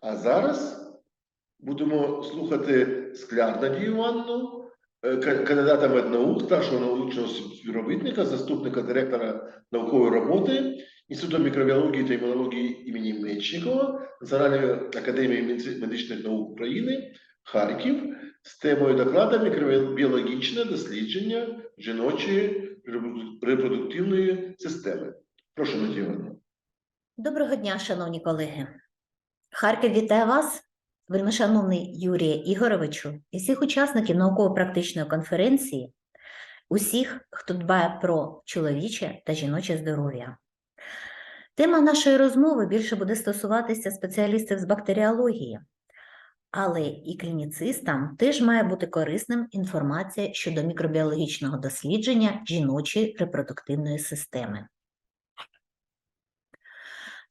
А зараз будемо слухати Скляр Надію Івановну, е, ка- кандидата меднаук, старшого научного співробітника, заступника директора наукової роботи Інституту мікробіології та імунології імені Мечникова Національної академії медичних наук України Харків з темою доклада мікробіологічне дослідження жіночої репродуктивної системи. Прошу Надія Івановна. Доброго дня, шановні колеги. Харків вітає вас, вельмишановний Юрія Ігоровичу, і всіх учасників науково-практичної конференції, усіх, хто дбає про чоловіче та жіноче здоров'я. Тема нашої розмови більше буде стосуватися спеціалістів з бактеріології, але і клініцистам теж має бути корисним інформація щодо мікробіологічного дослідження жіночої репродуктивної системи.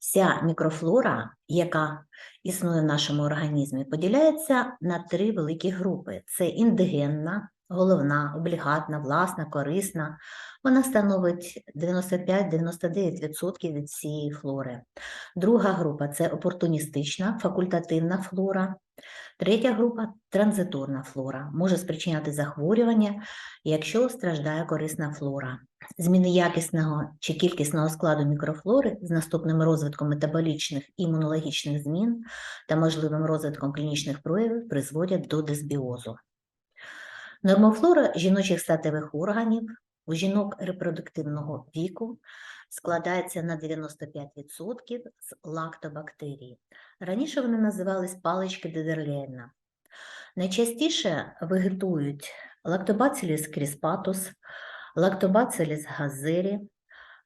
Вся мікрофлора, яка існує в нашому організмі, поділяється на три великі групи: це індигенна, головна, облігатна, власна, корисна. Вона становить 95-99% від цієї флори. Друга група це опортуністична, факультативна флора. Третя група транзиторна флора, може спричиняти захворювання, якщо страждає корисна флора. Зміни якісного чи кількісного складу мікрофлори з наступним розвитком метаболічних і імунологічних змін та можливим розвитком клінічних проявів призводять до дисбіозу. Нормофлора жіночих статевих органів у жінок репродуктивного віку складається на 95% з лактобактерій. Раніше вони називались палички Дедерлейна. Найчастіше вегетують лактобациліс кріспатус, лактобациліс газері,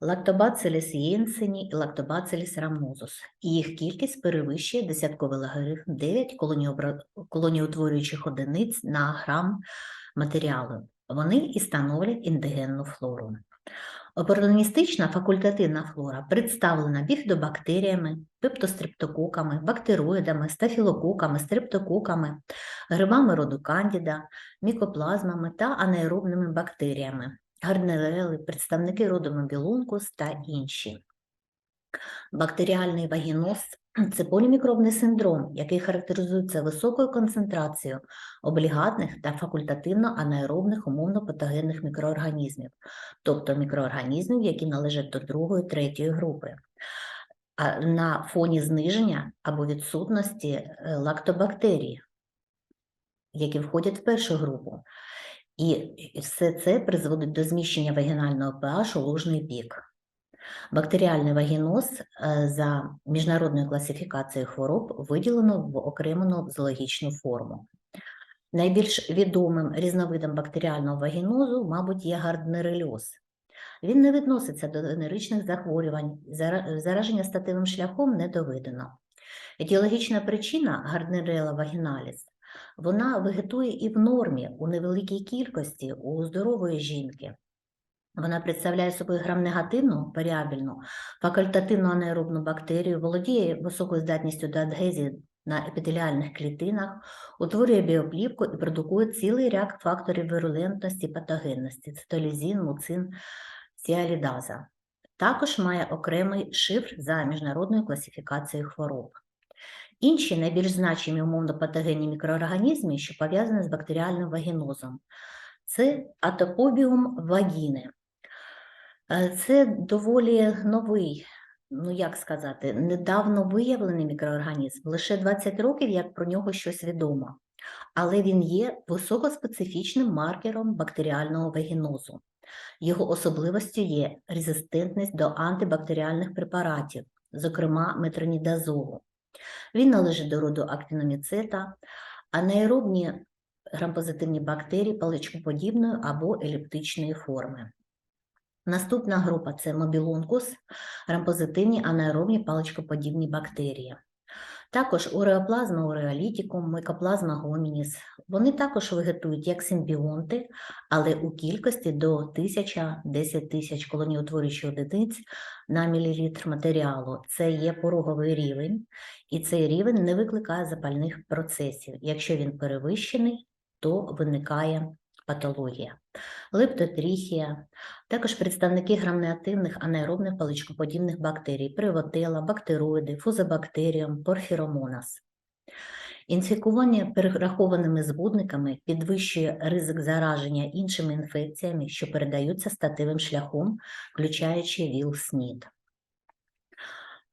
лактобациліс єнсені і лактобациліс рамозус. І їх кількість перевищує десятковий логарифм 9 колоніобра- колоніутворюючих одиниць на грам матеріалу. Вони і становлять індигенну флору. Опортуністична факультативна флора представлена біфідобактеріями, пептострептококами, бактероїдами, стафілококами, стрептококами, грибами роду кандіда, мікоплазмами та анаеробними бактеріями, гарнерели, представники роду мобілункус та інші. Бактеріальний вагіноз – це полімікробний синдром, який характеризується високою концентрацією облігатних та факультативно анаеробних умовно-патогенних мікроорганізмів, тобто мікроорганізмів, які належать до другої, третьої групи. На фоні зниження або відсутності е, лактобактерій, які входять в першу групу. І все це призводить до зміщення вагінального pH у ложний бік. Бактеріальний вагіноз е, за міжнародною класифікацією хвороб виділено в окрему зоологічну форму. Найбільш відомим різновидом бактеріального вагінозу, мабуть, є гарднерельоз. Він не відноситься до венеричних захворювань, зараження статевим шляхом не доведено. Етіологічна причина гарднерела вагіналіс вона вегетує і в нормі у невеликій кількості у здорової жінки. Вона представляє собою грамнегативну варіабельну факультативну анаеробну бактерію, володіє високою здатністю до адгезії на епітеліальних клітинах, утворює біоплівку і продукує цілий ряд факторів вирулентності патогенності цитолізін, муцин, ціалідаза. Також має окремий шифр за міжнародною класифікацією хвороб. Інші найбільш значимі умовно-патогенні мікроорганізми, що пов'язані з бактеріальним вагінозом, це атопобіум вагіни. Е, Це доволі новий, ну як сказати, недавно виявлений мікроорганізм. Лише 20 років, як про нього щось відомо. Але він є високоспецифічним маркером бактеріального вагінозу. Його особливостю є резистентність до антибактеріальних препаратів, зокрема метронідазолу. Він належить до роду актиноміцета, анаеробні грампозитивні бактерії паличкоподібної або еліптичної форми. Наступна група це мобілункус, грампозитивні анаеробні паличкоподібні бактерії. Також уреоплазма уреолітікум, микоплазма гомініс. Вони також вегетують як симбіонти, але у кількості до 1000-10 тисяч колоніутворюючих одиниць на мілілітр матеріалу. Це є пороговий рівень, і цей рівень не викликає запальних процесів. Якщо він перевищений, то виникає патологія. Лептотріхія, також представники грамнеактивних анаеробних паличкоподібних бактерій, привотела, бактероїди, фузобактеріум, порфіромонас. Інфікування перерахованими збудниками підвищує ризик зараження іншими інфекціями, що передаються статевим шляхом, включаючи ВІЛ-СНІД.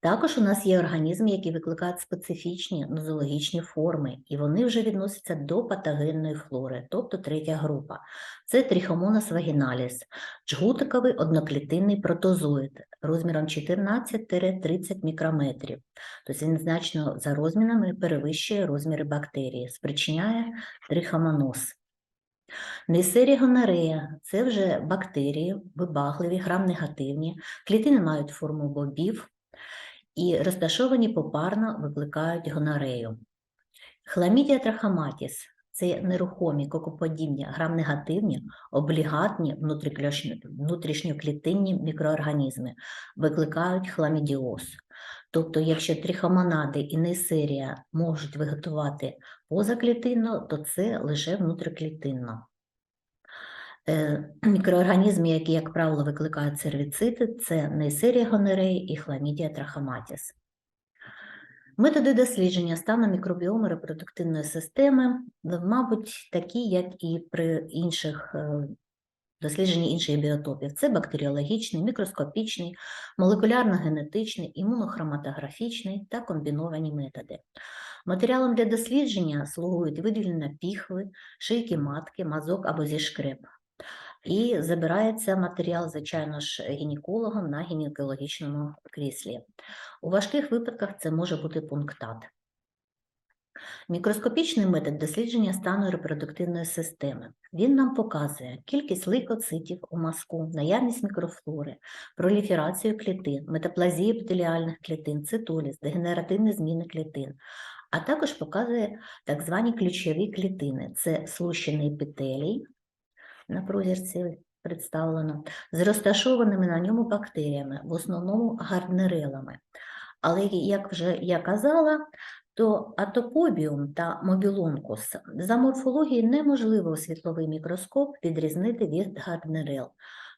Також у нас є організми, які викликають специфічні нозологічні форми, і вони вже відносяться до патогенної флори, тобто третя група. Це трихомонас вагіналіс, джгутиковий одноклітинний протозоїд розміром 14-30 мікрометрів. Тобто він значно за розмірами перевищує розміри бактерії, спричиняє трихомоноз. Нейсерія гонорея – це вже бактерії, вибагливі, грам-негативні, клітини мають форму бобів, і розташовані попарно викликають гонорею. Хламідія трахоматіс – це нерухомі кокоподібні грам-негативні, облігатні внутрішньоклітинні мікроорганізми, викликають хламідіоз. Тобто, якщо трихомонади і нейсерія можуть виготувати позаклітинно, то це лише внутріклітинно. Е, Мікроорганізми, які, як правило, викликають сервіцити, це нейсерія гонореї і хламідія трахоматіс. Методи дослідження стану мікробіому репродуктивної системи, мабуть, такі, як і при інших е, дослідженні інших біотопів. Це бактеріологічний, мікроскопічний, молекулярно-генетичний, імунохроматографічний та комбіновані методи. Матеріалом для дослідження слугують виділення піхви, шийки матки, мазок або зішкреп. І забирається матеріал, звичайно ж, гінекологом на гінекологічному кріслі. У важких випадках це може бути пунктат. Мікроскопічний метод дослідження стану репродуктивної системи. Він нам показує кількість лейкоцитів у мазку, наявність мікрофлори, проліферацію клітин, метаплазію епітеліальних клітин, цитоліз, дегенеративні зміни клітин, а також показує так звані ключові клітини. Це слущений епітелій, на прозірці представлено, з розташованими на ньому бактеріями, в основному гарднерелами. Але, як вже я казала, то атопобіум та мобілонкус за морфологією неможливо у світловий мікроскоп відрізнити від гарднерел.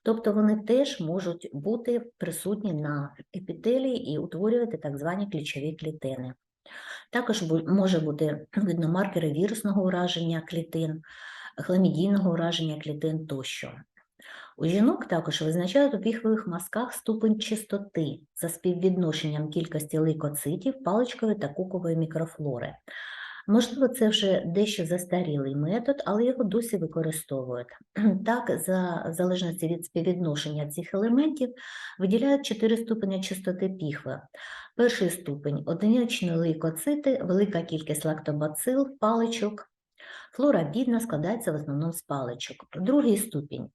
Тобто вони теж можуть бути присутні на епітелії і утворювати так звані ключові клітини. Також може бути видно маркери вірусного ураження клітин, хламідійного ураження клітин тощо. У жінок також визначають у піхвових мазках ступень чистоти за співвідношенням кількості лейкоцитів, паличкової та кукової мікрофлори. Можливо, це вже дещо застарілий метод, але його досі використовують. Так, за залежності від співвідношення цих елементів виділяють чотири ступені чистоти піхви. Перший ступень одиничні лейкоцити, велика кількість лактобацил, паличок. Флора бідна складається в основному з паличок. Другий ступінь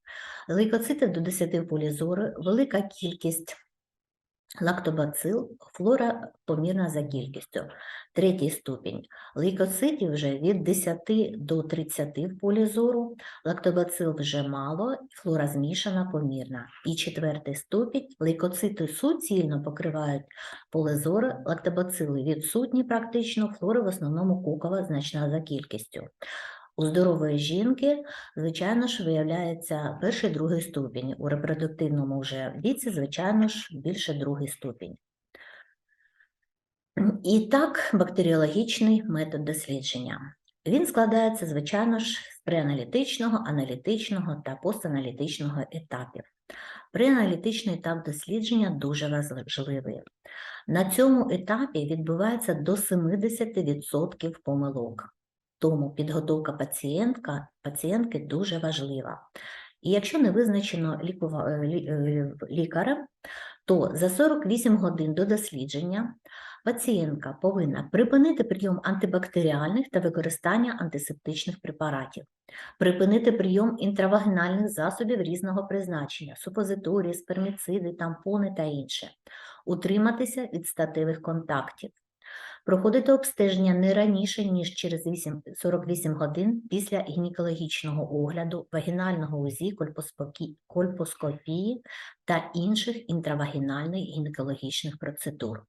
лейкоцити до 10 в полі зору, велика кількість лактобацил, флора помірна за кількістю. Третій ступінь лейкоцитів вже від 10 до 30 в полі зору, лактобацил вже мало, флора змішана, помірна. І четвертий ступінь лейкоцити суцільно покривають поле зору, лактобацили відсутні практично, флори в основному кукова значна за кількістю. У здорової жінки, звичайно ж, виявляється перший другий ступінь. У репродуктивному вже віці, звичайно ж, більше другий ступінь. І так, бактеріологічний метод дослідження. Він складається, звичайно ж, з преаналітичного, аналітичного та постаналітичного етапів. Преаналітичний етап дослідження дуже важливий. На цьому етапі відбувається до 70% помилок. Тому підготовка пацієнтка, пацієнтки дуже важлива. І якщо не визначено е, е, лікарем, то за 48 годин до дослідження пацієнтка повинна припинити прийом антибактеріальних та використання антисептичних препаратів, припинити прийом інтравагінальних засобів різного призначення, супозиторії, сперміциди, тампони та інше, утриматися від статевих контактів, проходити обстеження не раніше, ніж через 8 48 годин після гінекологічного огляду, вагінального УЗІ, кольпоскопії та інших інтравагінальних гінекологічних процедур.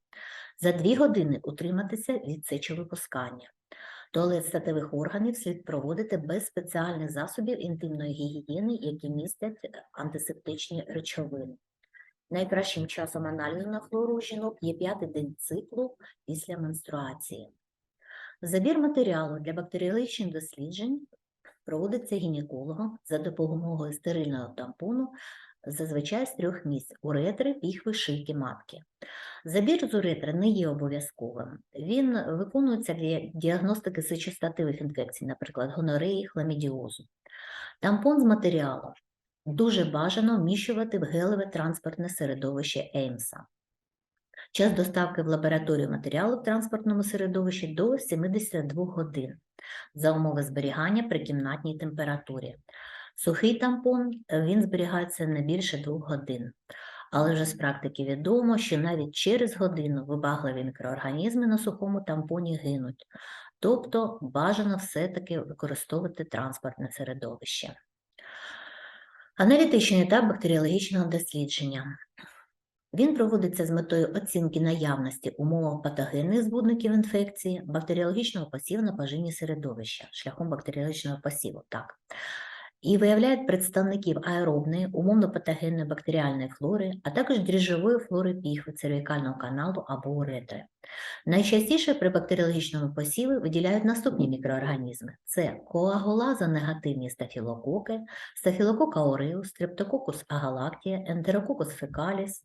За 2 години утриматися від сечовипускання. Туалет статевих органів слід проводити без спеціальних засобів інтимної гігієни, які містять антисептичні речовини. Найкращим часом аналізу на флору у жінок є п'ятий день циклу після менструації. Забір матеріалу для бактеріологічних досліджень проводиться гінекологом за допомогою стерильного тампону зазвичай з трьох місць – уретри, піхви, шийки матки. Забір з уретри не є обов'язковим. Він виконується для діагностики сечостативих інфекцій, наприклад, гонореї, хламідіозу. Тампон з матеріалу дуже бажано вміщувати в гелеве транспортне середовище Еймса. Час доставки в лабораторію матеріалу в транспортному середовищі до 72 годин за умови зберігання при кімнатній температурі. Сухий тампон е, він зберігається не більше 2 годин. Але вже з практики відомо, що навіть через годину вибагливі мікроорганізми на сухому тампоні гинуть. Тобто бажано все-таки використовувати транспортне середовище. Аналітичний етап бактеріологічного дослідження. Він проводиться з метою оцінки наявності умов патогенних збудників інфекції, бактеріологічного посіву на поживні середовища, шляхом бактеріологічного посіву, так. І виявляє представників аеробної, умовно-патогенної бактеріальної флори, а також дріжджової флори піхви, цервікального каналу або уретри. Найчастіше при бактеріологічному посіві виділяють наступні мікроорганізми: це коагулазонегативні стафілококи, стафілокок ауреус, стрептококус агалактія, ентерококус фекаліс,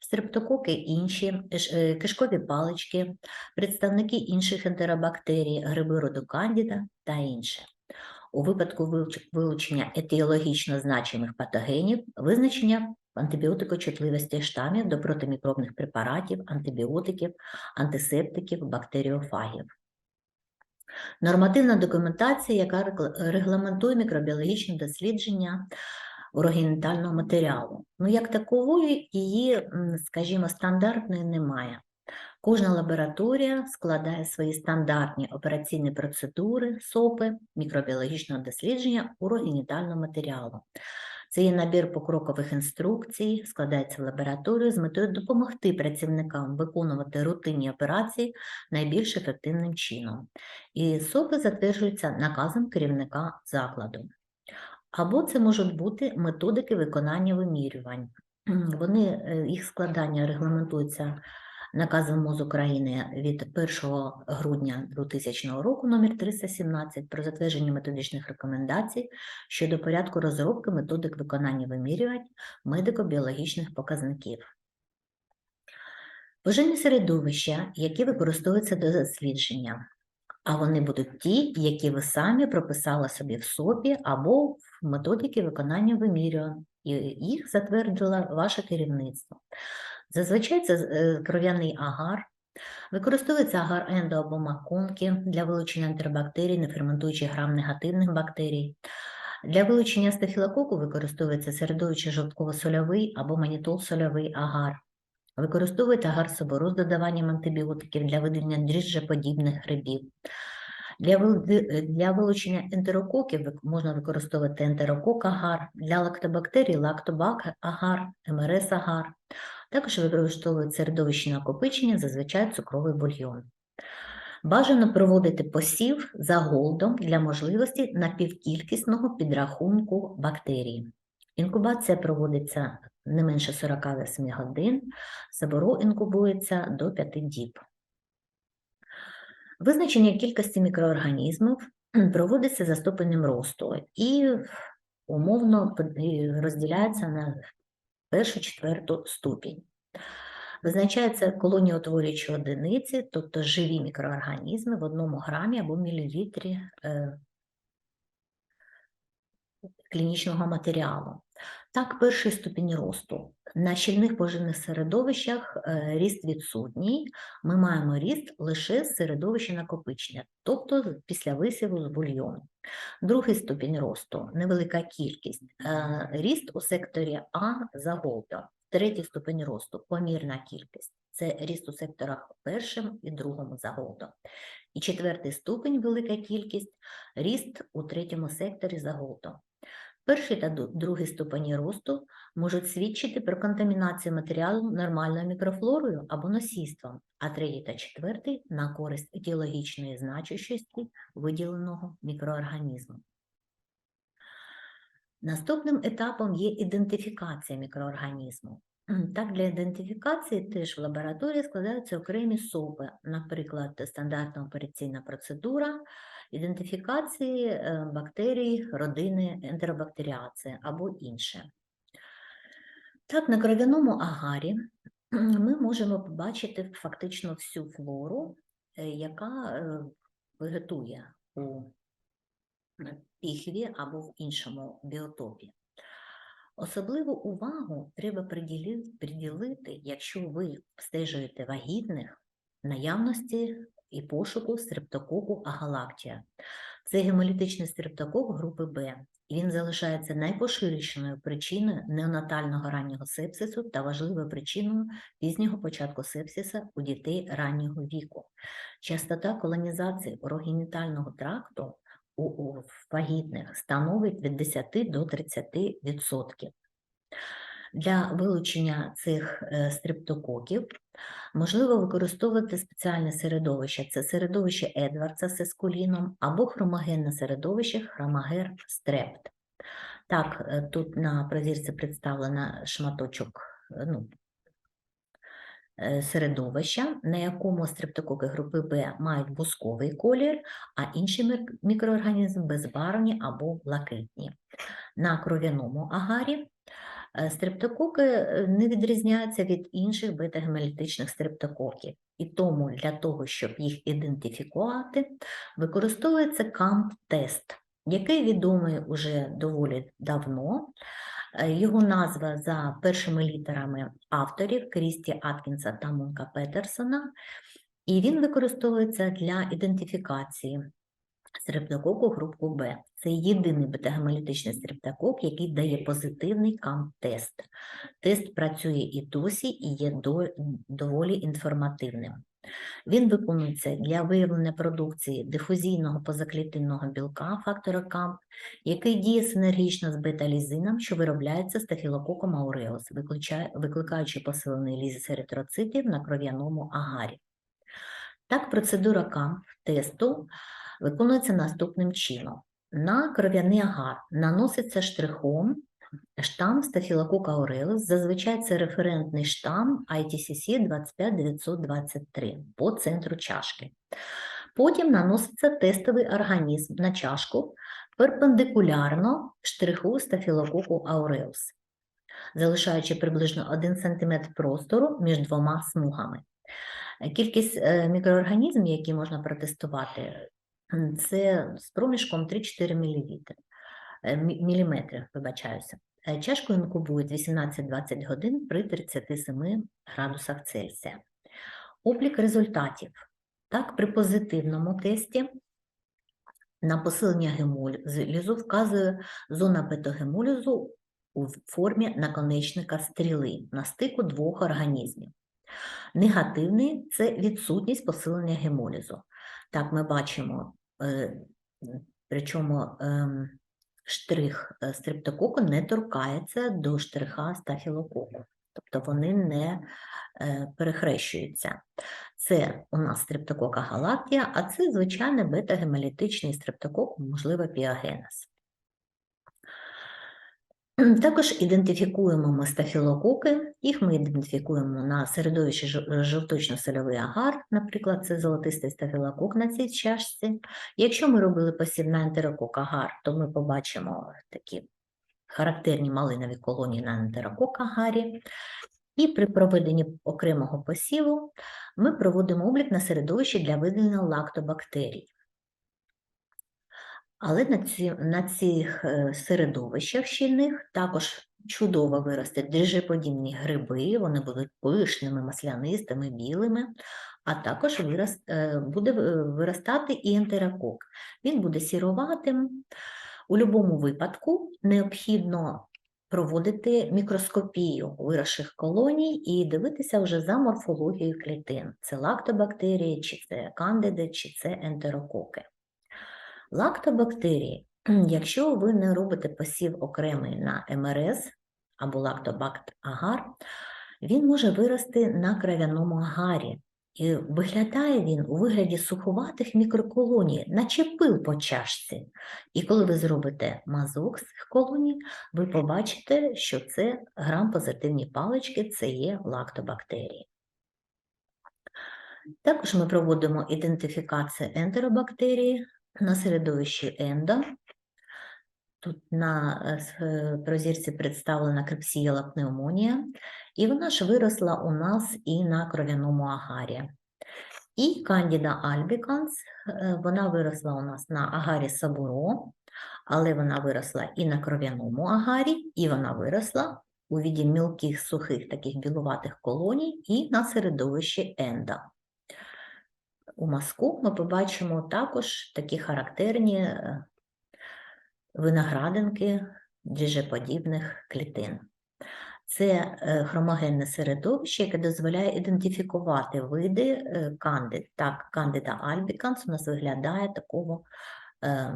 стрептококи інші, е, кишкові палички, представники інших ентеробактерій, гриби роду кандіда та інше. У випадку вилучення етіологічно значимих патогенів, визначення антибіотикочутливості штамів до протимікробних препаратів, антибіотиків, антисептиків, бактеріофагів. Нормативна документація, яка регламентує мікробіологічні дослідження урогенітального матеріалу. Ну, як такової, її, скажімо, стандартної немає. Кожна лабораторія складає свої стандартні операційні процедури, СОПи мікробіологічного дослідження урогенітального матеріалу. Це є набір покрокових інструкцій, складається в лабораторію з метою допомогти працівникам виконувати рутинні операції найбільш ефективним чином. І СОПи затверджуються наказом керівника закладу. Або це можуть бути методики виконання вимірювань. Вони, е, їх складання регламентується наказом МОЗ України від 1 грудня 2000 року номер 317 про затвердження методичних рекомендацій щодо порядку розробки методик виконання вимірювань медико-біологічних показників. Пожежні середовища, які використовуються до дослідження, а вони будуть ті, які ви самі прописали собі в СОПі або в методики виконання вимірювань, і їх затвердило ваше керівництво. Зазвичай це е, кров'яний агар, використовується агар ендо або маконки для вилучення ентеробактерій, неферментуючих грам-негативних бактерій. Для вилучення стафілококу використовується середовище жовтково-сольовий або манітол-сольовий агар. Використовують агар собору з додаванням антибіотиків для видалення дріжджеподібних грибів. Для, для вилучення ентерококів можна використовувати ентерокок-агар, для лактобактерій лактобак-агар, МРС-агар. Також використовують середовище накопичення, зазвичай цукровий бульйон. Бажано проводити посів за голдом для можливості напівкількісного підрахунку бактерій. Інкубація проводиться не менше 48 годин, соборо інкубується до 5 діб. Визначення кількості мікроорганізмів проводиться за ступенем росту і умовно розділяється на першу четверту ступінь. Визначається колоніотворюючі одиниці, тобто живі мікроорганізми в одному грамі або мілілітрі е, клінічного матеріалу. Так, перший ступінь росту. На щільних поживних середовищах е, ріст відсутній. Ми маємо ріст лише з середовища накопичення, тобто після висіву з бульйону. Другий ступінь росту невелика кількість. Е, Ріст у секторі А за голдом. Третій ступінь росту помірна кількість. Це ріст у секторах першим і другому за голдом. І четвертий ступінь велика кількість ріст у третьому секторі за голдом. Перший та другий ступені росту можуть свідчити про контамінацію матеріалу нормальною мікрофлорою або носійством, а третій та четвертий на користь етіологічної значущості виділеного мікроорганізму. Наступним етапом є ідентифікація мікроорганізму. Так, для ідентифікації теж в лабораторії складаються окремі СОПи, наприклад, стандартна операційна процедура ідентифікації е, бактерій родини ентеробактеріації або інше. Так, на кров'яному агарі ми можемо побачити фактично всю флору, е, яка е, вегетує у піхві або в іншому біотопі. Особливу увагу треба приділити, якщо ви стежуєте вагітних наявності і пошуку стрептококу агалактія. Це гемолітичний стрептокок групи Б. Він залишається найпоширенішою причиною неонатального раннього сепсису та важливою причиною пізнього початку сепсиса у дітей раннього віку. Частота колонізації урогенітального тракту у, у вагітних становить від 10 до 30 відсотків. Для вилучення цих е, стрептококів можливо використовувати спеціальне середовище. Це середовище Едвардса з ескуліном або хромогенне середовище хромагер стрепт. Так, е, тут на прозірці представлено шматочок е, ну, середовища, на якому стрептококи групи Б мають бусковий колір, а інші мік- мікроорганізми безбарвні або блакитні. На кров'яному агарі стрептококи е, не відрізняються від інших бета-гемолітичних стрептококів. І тому для того, щоб їх ідентифікувати, використовується КАМП-тест, який відомий уже доволі давно. Е, Його назва за першими літерами авторів Крісті Аткінса та Мунка Петерсона, і він використовується для ідентифікації стрептококу групу Б. Це єдиний бета-гемолітичний стрептокок, який дає позитивний КАМП-тест. Тест працює і досі і є до- доволі інформативним. Він виконується для виявлення продукції дифузійного позаклітинного білка фактора КАМП, який діє синергічно з бета-лізином, що виробляється стафілококом ауреус, викликаючи посилений лізис еритроцитів на кров'яному агарі. Так, процедура КАМП-тесту виконується наступним чином. На кров'яний агар наноситься штрихом штам стафілокока аурелис, зазвичай це референтний штам ITCC 25923 по центру чашки. Потім наноситься тестовий організм на чашку перпендикулярно штриху стафілококу ауреус, залишаючи приблизно 1 см простору між двома смугами. Кількість е, мікроорганізмів, які можна протестувати, це з проміжком 3-4 мл. Міліметри, вибачаюся. Е, Чашку інкубують 18-20 годин при 37 градусах Цельсія. Облік результатів. Так, при позитивному тесті на посилення гемолізу вказує зона бетогемолізу у формі наконечника стріли на стику двох організмів. Негативний це відсутність посилення гемолізу. Так, ми бачимо, е, причому ем, штрих стриптококу стрептококу не торкається до штриха стафілококу, тобто вони не е, перехрещуються. Це у нас стрептокока галактія, а це звичайний бета-гемолітичний стрептокок, можливо, піогенез. Також ідентифікуємо ми стафілококи, їх ми ідентифікуємо на середовищі жовточно-сольовий агар, наприклад, це золотистий стафілокок на цій чашці. Якщо ми робили посів на ентерокок агар, то ми побачимо такі характерні малинові колонії на ентерокок агарі. І при проведенні окремого посіву ми проводимо облік на середовище для видалення лактобактерій. Але на, ці, на цих е, середовищах щільних також чудово виростуть дріжеподібні гриби, вони будуть пишними, маслянистими, білими, а також вирос, е, буде виростати і ентерокок. Він буде сіруватим. У будь-якому випадку необхідно проводити мікроскопію виросших колоній і дивитися вже за морфологією клітин. Це лактобактерії, чи це кандиди, чи це ентерококи. Лактобактерії, якщо ви не робите посів окремий на МРС або лактобакт агар, він може вирости на кров'яному агарі. І виглядає він у вигляді суховатих мікроколоній, наче пил по чашці. І коли ви зробите мазок з цих колоній, ви побачите, що це грам-позитивні палички, це є лактобактерії. Також ми проводимо ідентифікацію ентеробактерії на середовищі ендо. Тут на е, е, прозірці представлена крепсієла пневмонія, і вона ж виросла у нас і на кров'яному агарі. І Candida albicans, е, вона виросла у нас на агарі сабуро, але вона виросла і на кров'яному агарі, і вона виросла у віді мілких сухих таких білуватих колоній і на середовищі енда. У мазку ми побачимо також такі характерні е, виноградинки діжеподібних клітин. Це е, хромогенне середовище, яке дозволяє ідентифікувати види е, кандид. Так, кандида albicans у нас виглядає такого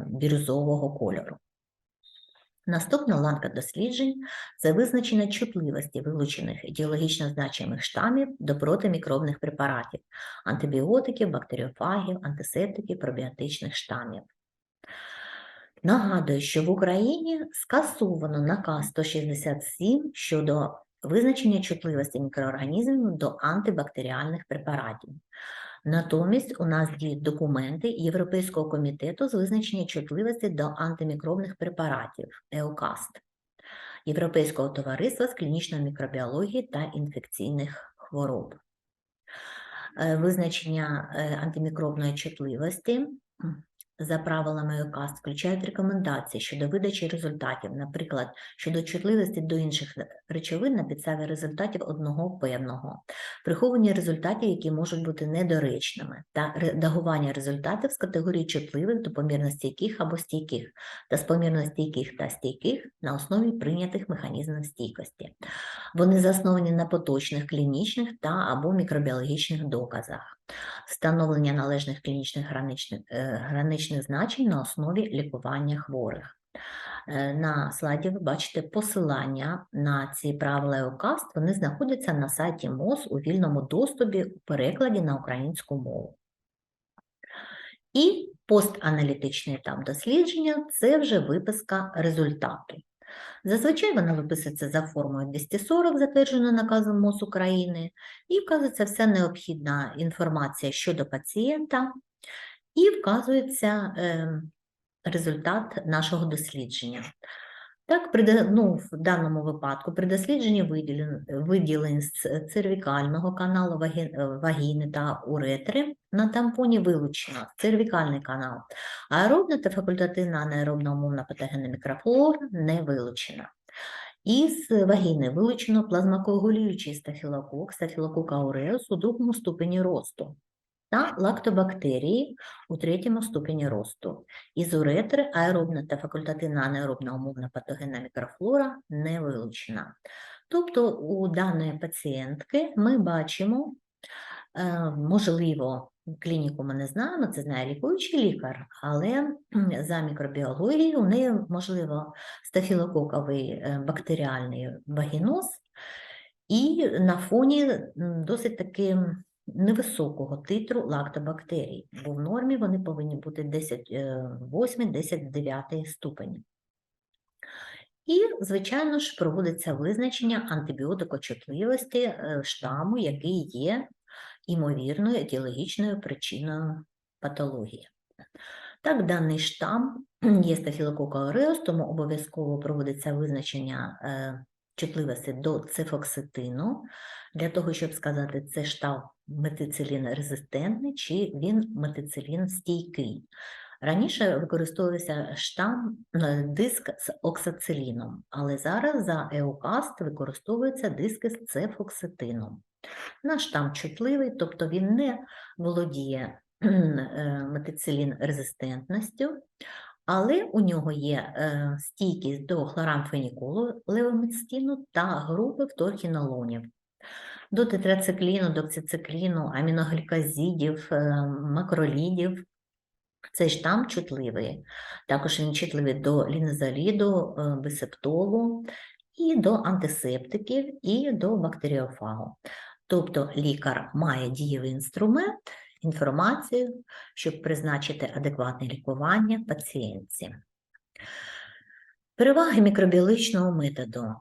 бірюзового кольору. Наступна ланка досліджень це визначення чутливості вилучених ідеологічно значимих штамів до протимікробних препаратів, антибіотиків, бактеріофагів, антисептиків, пробіотичних штамів. Нагадую, що в Україні скасовано наказ 167 щодо визначення чутливості мікроорганізмів до антибактеріальних препаратів. Натомість у нас діють документи Європейського комітету з визначення чутливості до антимікробних препаратів ЕОКАСТ Європейського товариства з клінічної мікробіології та інфекційних хвороб. Е, Визначення е, антимікробної чутливості за правилами ЕОКАСТ включають рекомендації щодо видачі результатів, наприклад, щодо чутливості до інших речовин на підставі результатів одного певного, приховані результатів, які можуть бути недоречними, та редагування результатів з категорії чутливих до помірно стійких або стійких, та з помірно стійких та стійких на основі прийнятих механізмів стійкості. Вони засновані на поточних клінічних та або мікробіологічних доказах встановлення належних клінічних граничних, е, граничних значень на основі лікування хворих. Е, На слайді ви бачите посилання на ці правила ЕОКАСТ, вони знаходяться на сайті МОЗ у вільному доступі у перекладі на українську мову. І постаналітичний етап дослідження це вже виписка результату. Зазвичай вона виписується за формою 240, затвердженою наказом МОЗ України, і вказується вся необхідна інформація щодо пацієнта, і вказується е, результат нашого дослідження. Так, ну, в даному випадку при дослідженні виділен, виділень з цервікального каналу е, вагіни та уретри. На тампоні вилучено цервікальний канал, аеробна та факультативна анаеробна умовна патогенна мікрофлора не вилучена. Із вагіни вилучено плазмакоагулюючий стафілокок, стафілокок ауреус у другому ступені росту та лактобактерії у третьому ступені росту. Із уретри аеробна та факультативна анаеробна умовна патогенна мікрофлора не вилучена. Тобто у даної пацієнтки ми бачимо, е, можливо, клініку ми не знаємо, це знає лікуючий лікар, але за мікробіологією у неї, можливо, стафілококовий е, бактеріальний вагіноз, і на фоні досить таки невисокого титру лактобактерій, бо в нормі вони повинні бути 10, е, 8, 10, 9 ступені. І, звичайно ж, проводиться визначення антибіотикочутливості е, штаму, який є імовірною етіологічною причиною патології. Так, даний штам є стафілокока aureus, тому обов'язково проводиться визначення е, чутливості до цефокситину, для того, щоб сказати, це штам метицилін резистентний чи він метицилін стійкий. Раніше використовувався штам е, диск з оксациліном, але зараз за еукаст використовуються диски з цефокситином. Наш штам чутливий, тобто він не володіє е, метицилін резистентністю, але у нього є е, стійкість до хлорамфеніколу левомецтіну та групи вторхінолонів. До тетрацикліну, доксицикліну, аміноглікозидів, е, макролідів. Цей штам чутливий. Також він чутливий до лінезоліду, е, бисептолу, і до антисептиків, і до бактеріофагу. Тобто лікар має дієвий інструмент, інформацію, щоб призначити адекватне лікування пацієнтці. Переваги мікробіологічного методу.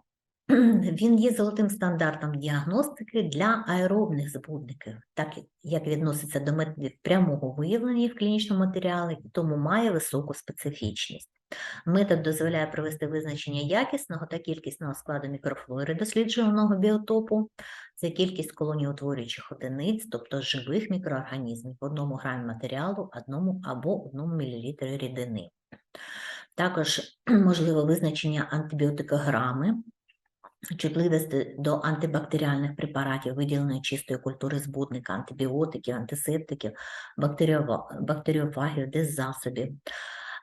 Він є золотим стандартом діагностики для аеробних збудників, так як відноситься до методів прямого виявлення в клінічному матеріалі, тому має високу специфічність. Метод дозволяє провести визначення якісного та кількісного складу мікрофлори досліджуваного біотопу, це кількість колоніутворюючих одиниць, тобто живих мікроорганізмів в одному грамі матеріалу, одному або одному мілілітрі рідини. Також можливо визначення антибіотикограми, чутливості до антибактеріальних препаратів, виділеної чистої культури збудника, антибіотиків, антисептиків, бактеріофагів, деззасобів,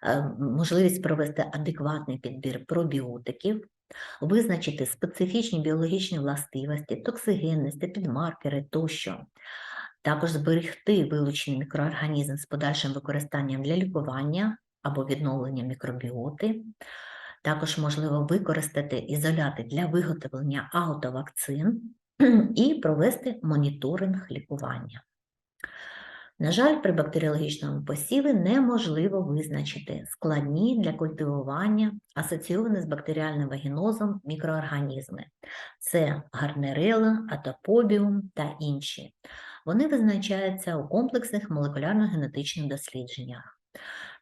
е, можливість провести адекватний підбір пробіотиків, визначити специфічні біологічні властивості, токсигенності, підмаркери тощо. Також зберегти вилучений мікроорганізм з подальшим використанням для лікування або відновлення мікробіоти. Також можливо використати ізоляти для виготовлення аутовакцин і провести моніторинг лікування. На жаль, при бактеріологічному посіві неможливо визначити складні для культивування, асоційовані з бактеріальним вагінозом мікроорганізми. Це гарнерела, атопобіум та інші. Вони визначаються у комплексних молекулярно-генетичних дослідженнях.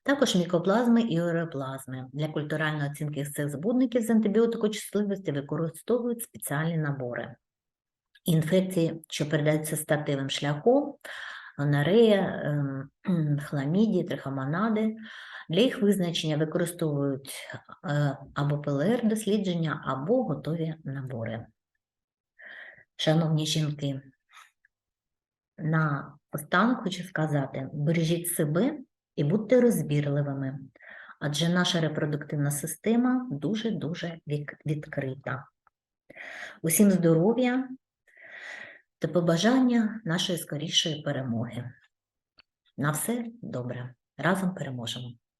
Також мікоплазми і уреоплазми. Для культуральної оцінки цих збудників з антибіотикочутливості використовують спеціальні набори. Інфекції, що передаються статевим шляхом, гонорея, ем, хламідії, трихомонади. Для їх визначення використовують е, або ПЛР-дослідження, або готові набори. Шановні жінки, на останок хочу сказати: бережіть себе і будьте розбірливими, адже наша репродуктивна система дуже-дуже відкрита. Усім здоров'я та побажання нашої скорішої перемоги. На все добре. Разом переможемо.